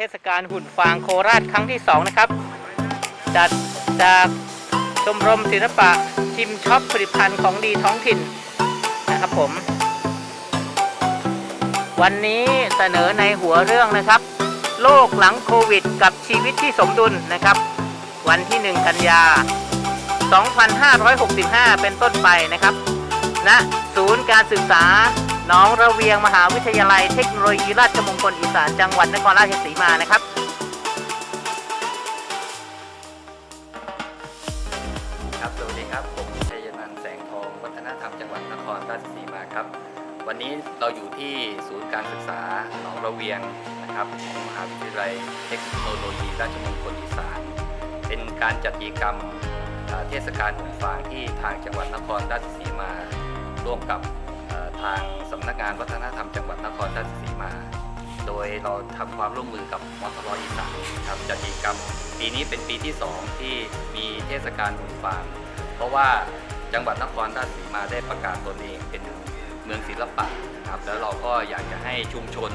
ทศกาลหุ่นฟางโคราชครั้งที่ 2 นะครับ จัดจากชมรมศิลปะชิมช็อปผลิตภัณฑ์ของดีท้องถิ่นนะครับผม วันนี้เสนอในหัวเรื่องนะครับ โลกหลังโควิด กับชีวิตที่สมดุลนะครับ วันที่ 1 กันยา 2565 เป็นต้นไปนะครับณศูนย์การศึกษา น้องระเวียงมหาวิทยาลัยเทคโนโลยีราชมงคลอีสานจังหวัดนครราชสีมานะครับครับสวัสดีครับ ผมชัยนันแสงทองวัฒนธรรมจังหวัดนครราชสีมาครับ วันนี้เราอยู่ที่ศูนย์การศึกษาหนองระเวียงนะครับของมหาวิทยาลัยเทคโนโลยีราชมงคลอีสาน เป็นการจัดกิจกรรมเทศกาลหุ่นฟางที่ทางจังหวัดนครราชสีมา ร่วมกับ ทางสำนักงานวัฒนธรรมจังหวัดนครราชสีมา โดยเราทำความร่วมมือกับมทรอีสานครับจัดกิจกรรมปีนี้เป็นปีที่ 2 ที่มีเทศกาลหุ่นฟางเพราะว่าจังหวัดนครราชสีมาได้ประกาศตนเองเป็นเมืองศิลปะนะครับแล้วเราก็อยากจะให้ชุมชน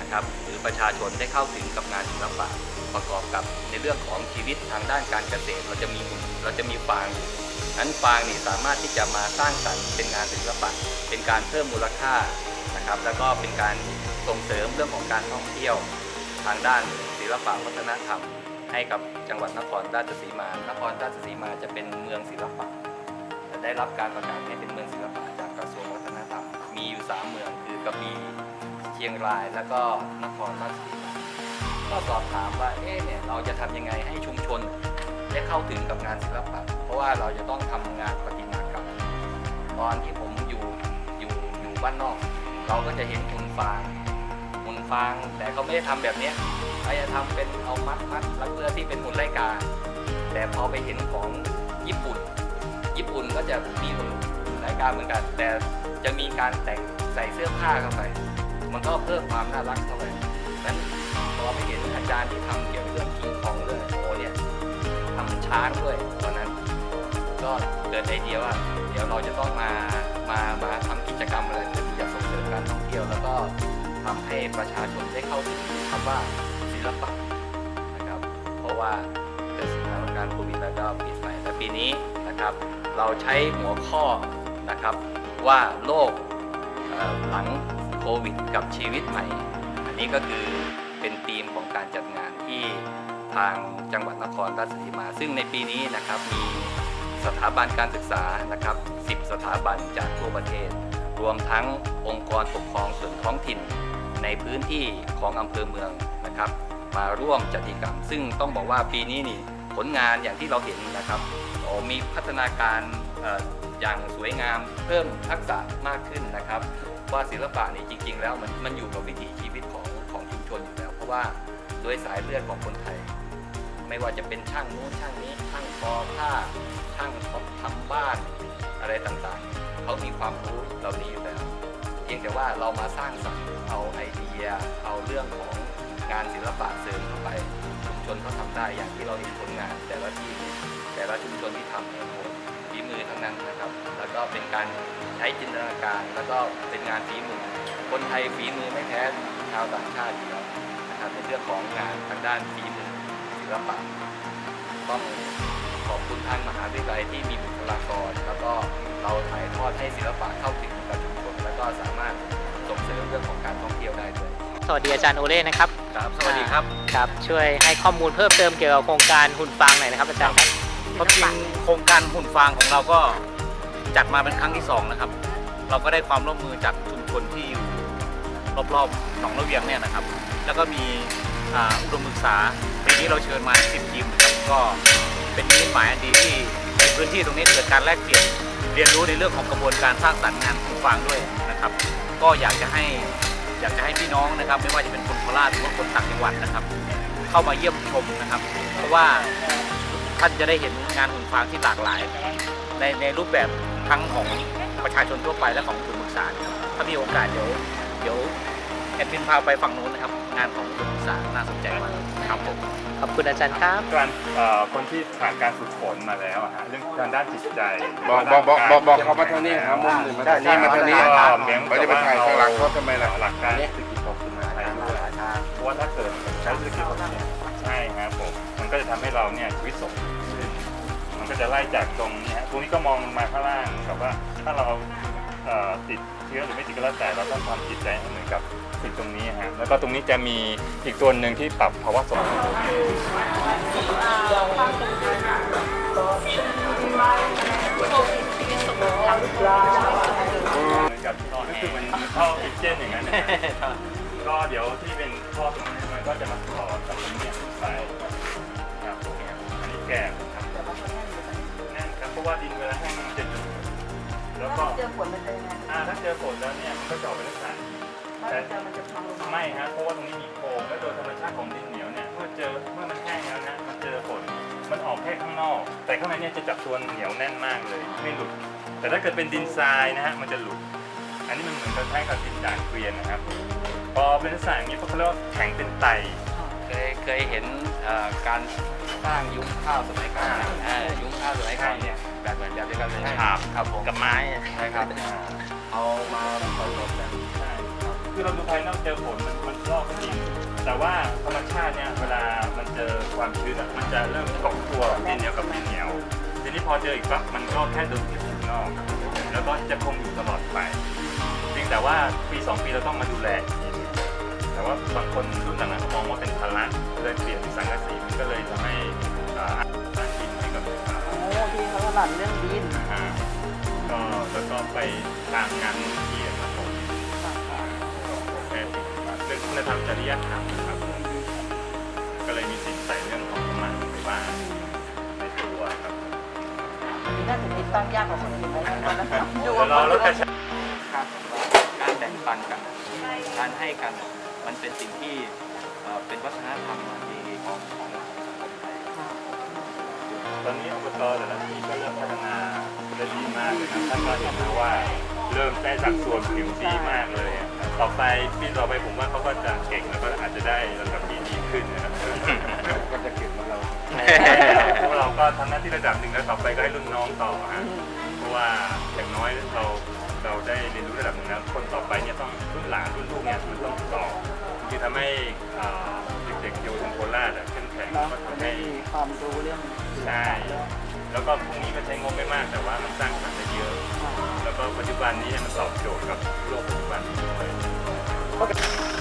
นะครับหรือประชาชนได้เข้าถึงกับงานศิลปะประกอบกับในเรื่องของชีวิตทางด้านการเกษตร เราจะมีเราจะมีฟาง นั้นฟางนี่สามารถที่จะมาสร้างสรรค์เป็นงานศิลปะ เป็นการเพิ่มมูลค่านะครับ แล้วก็เป็นการส่งเสริมเรื่องของการท่องเที่ยวทางด้านศิลปะวัฒนธรรม ให้กับจังหวัดนครราชสีมา นครราชสีมาจะเป็นเมืองศิลปะได้รับการประกาศให้เป็นเมืองศิลปะจากกระทรวงวัฒนธรรม มีอยู่สามเมืองคือกระบี่เชียงรายแล้วก็นครราชสีมาก็สอบถามว่าเอ๊ะเนี่ยเราจะทำยังไงให้ชุมชนได้เข้าถึงกับงานศิลปะ ราะว่าเราจะต้องทำงานประติมากรรมตอนที่ผมอยู่อยู่อยู่บ้านนอก เราก็จะเห็นหุ่นฟางหุ่นฟางแต่เขาไม่ได้ทำแบบนี้เขาจะทำเป็นเอามัดมัดแล้วเพื่อที่เป็นหุ่นไล่กา แต่พอไปเห็นของญี่ปุ่น ญี่ปุ่นก็จะมีหุ่นไล่กาเหมือนกัน แต่จะมีการแต่งใส่เสื้อผ้าเข้าไป มันก็เพิ่มความน่ารักเข้าไปนั้นพอไปเห็นอาจารย์ที่ทำเกี่ยวกับเรื่องคิงคองเรื่องโอเนี่ยทำช้างด้วยตอนนั้น ก็เกิดไอเดียว่าเดี๋ยวเราจะต้องมามามาทำกิจกรรมอะไรเพื่อที่จะส่งเสริมการท่องเที่ยว แล้วก็ทำให้ประชาชนได้เข้าถึงคำว่าศิลปะนะครับ เพราะว่าเกิดสถานการณ์โควิดแล้วก็ปิดไปแต่ปีนี้นะครับ เราใช้หัวข้อนะครับว่าโลกหลังโควิด กับชีวิตใหม่ อันนี้ก็คือเป็นธีมของการจัดงานที่ทางจังหวัดนครราชสีมา ซึ่งในปีนี้นะครับมี สถาบันการศึกษานะครับ 10 สถาบันจากทั่วประเทศ รวมทั้งองค์กรปกครองส่วนท้องถิ่น ในพื้นที่ของอำเภอเมืองนะครับ มาร่วมจัดกิจกรรม ซึ่งต้องบอกว่าปีนี้นี่ผลงานอย่างที่เราเห็นนะครับมีพัฒนาการออย่างสวยงามเพิ่มทักษะมากขึ้นนะครับ ว่าศิลปะนี่จริง ๆ แล้วมันมันอยู่กับวิถีชีวิตของของชุมชนอยู่แล้ว เพราะว่าโดยสายเลือดของคนไทย ไม่ว่าจะเป็นช่างนู้นช่างนี้ช่างทอผ้า ช่างทำบ้านอะไรต่างๆ เขามีความรู้เหล่านี้อยู่แล้ว เพียงแต่ว่าเรามาสร้างสรรค์เอาไอเดีย เอาเรื่องของงานศิลปะเสริมเข้าไปชุมชนเขาทำได้อย่างที่เราเห็นผลงาน แต่ละที่แต่ละชุมชนที่ทำเนี่ยโอ้โหฝีมือทั้งนั้นนะครับ แล้วก็เป็นการใช้จินตนาการ แล้วก็เป็นงานฝีมือ คนไทยฝีมือไม่แพ้ชาวต่างชาติอยู่แล้วนะครับในเรื่องของงานทางด้านฝีมือศิลปะต้อง ขอบคุณทางมหาวิทยาลัยที่มีบุคลากร แล้วก็เราถ่ายทอดให้ศิลปะเข้าถึงกับชุมชนแล้วก็สามารถส่งเสริมเรื่องของการท่องเที่ยวได้ด้วยสวัสดีอาจารย์โอเล่นะครับครับสวัสดีครับครับ ช่วยให้ข้อมูลเพิ่มเติมเกี่ยวกับโครงการหุ่นฟางหน่อยนะครับอาจารย์ครับความจริงโครงการหุ่นฟางของเราก็จัดมาเป็นครั้งที่สองนะครับ เราก็ได้ความร่วมมือจากชุมชนที่อยู่รอบๆหนองระเวียงเนี่ยนะครับ แล้วก็มีอ่าอุดมศึกษาปีนี้เราเชิญมา 10 ทีมนะครับ ก็เป็นนิมิตหมายอันดีที่ในพื้นที่ตรงนี้เกิดการแลกเปลี่ยนเรียนรู้ในเรื่องของกระบวนการสร้างสรรค์งานหุ่นฟางด้วยนะครับ ก็อยากจะให้อยากจะให้พี่น้องนะครับ ไม่ว่าจะเป็นคนโคราชหรือว่าคนต่างจังหวัดนะครับ เข้ามาเยี่ยมชมนะครับ เพราะว่าท่านจะได้เห็นงานหุ่นฟางที่หลากหลาย ในในรูปแบบทั้งของประชาชนทั่วไปและของกลุ่มปรึกษาถ้ามีโอกาสเดี๋ยวเดี๋ยว อดมินพาไปฝั่งนู้นนะครับ งานของกลุ่มปรึกษาน่าสนใจมากครับผมขอบคุณอาจารย์ครับ การเอ่อคนที่ผ่านการฝึกฝนมาแล้วอะฮะเรื่องทางด้านจิตใจบอกบอกบอกบอกบอกเขามาทางนี้ครับมุมหนึ่งมาทางนี้มาทางนี้ก็เลี้ยงเขาจะไปถ่ายข้างหลังเขาทำไมล่ะ หลักการเศรษฐกิจพอเพียงไทยด้วยราะว่าถ้าเกิดใช้ธุรกิจแบบเนี้ยใช่ครับผมมันก็จะทำให้เราเนี่ยชีวิตสมดุลขึ้นมันก็จะไล่จากตรงนี้ฮะตรงนี้ก็มองมาข้างล่างกับว่าถ้าเราเอ่อติดเชื้อหรือไม่ติดก็แล้วแต่เราต้องทำจิตใจให้เหมือนกับสิ่ง ตรงนี้ฮะแล้วก็ตรงนี้จะมีอีกตัวหนึ่งที่ปรับภาวะสมดุลเหมือนกับท่อก็คือมันท่อออกซิเจนอย่างนั้นนะฮะก็เดี๋ยวที่เป็นท่อตรงนี้มันก็จะมา ถ้าเจอมันจะพังลงมาไม่ฮะเพราะว่าตรงนี้มีโครงและโดยธรรมชาติของดินเหนียวเนี่ยเมื่อเจอเมื่อมันแห้งแล้วนะมันเจอฝนมันออกแค่ข้างนอก แต่ข้างในเนี่ยจะจับตัวเหนียวแน่นมากเลยไม่หลุด แต่ถ้าเกิดเป็นดินทรายนะฮะมันจะหลุด อันนี้มันเหมือนกับแท่งกับดินด่างเกวียนนะครับพอเป็นลักษณะอย่างนี้เขาเรียกว่าแข็งเป็นไตเคยเคยเห็นเอ่อการสร้างยุ้งข้าวสมัยก่อนนะเออยุ้งข้าวสมัยก่อนเนี่ยแบบเหมือนแบบเดียวกันเลยใช่ครับครับผมกับไม้ใช่ครับอ่าเอามาผสมกันใช่ คือเราดูภายนอกเจอฝนมันมันลอกก็จริงแต่ว่าธรรมชาติเนี่ยเวลามันเจอความชื้นอะมันจะเริ่มเกาะตัวดินเหนียวกับดินเหนียวทีนี้พอเจออีกปั๊บมันก็แค่โดนเก็บข้างนอกแล้วก็จะคงอยู่ตลอดไปเพียงแต่ว่าปีสองปีเราต้องมาดูแลอีกทีหนึ่งแต่ว่าบางคนรุ่นหลังๆเขามองว่าเป็นภาระเลยเปลี่ยนเป็นสังกะสีมันก็เลยทำให้อ่าสารดินให้กับอ่าโอ้ที่เขาถนัดเรื่องดินอ่าก็แล้วก็ไปตามงานที่ คุณธรรมจริยธรรมนะครับก็เลยมีสิ่งใส่เรื่องของธรรมะไปบ้างในตัวครับนี่น่าจะติดตั้งยากกว่าคนอื่นนะนะครับดูเดี๋ยวว่าเราแล้วแต่ครับการแบ่งปันกันการให้กันมันเป็นสิ่งที่เอ่อเป็นวัฒนธรรมที่ของของคนไทยตอนนี้อบตแต่ละที่ก็เริ่มพัฒนาได้ดีมากเลยนะท่านก็เห็นนะว่าเริ่มได้สัดส่วนผิวดีมากเลยอะ ต่อไปปีต่อไปผมว่าเขาก็จะเก่งแล้วก็อาจจะได้ระดับที่ดีขึ้นนะครับก็จะเก็บมาเราพวกเราก็ทำหน้าที่ระดับหนึ่งแล้วต่อไปก็ให้รุ่นน้องต่อฮะเพราะว่าอย่างน้อยเราเราได้เรียนรู้ระดับหนึ่งแล้วคนต่อไปเนี่ยต้องรุ่นหลานรุ่นลูกเนี่ยมันต้องต่อคือทำให้อ่าเด็กๆเยาวชนโคราชอะเข้มแข็งเนาะก็จะทำได้ให้มีความรู้เรื่องใช่ แล้วก็พวกนี้ก็ใช้งบไม่มากแต่ว่ามันสร้างสรรค์ได้เยอะ แล้วก็ปัจจุบันนี้เนี่ยมันตอบโจทย์กับโลกปัจจุบันด้วย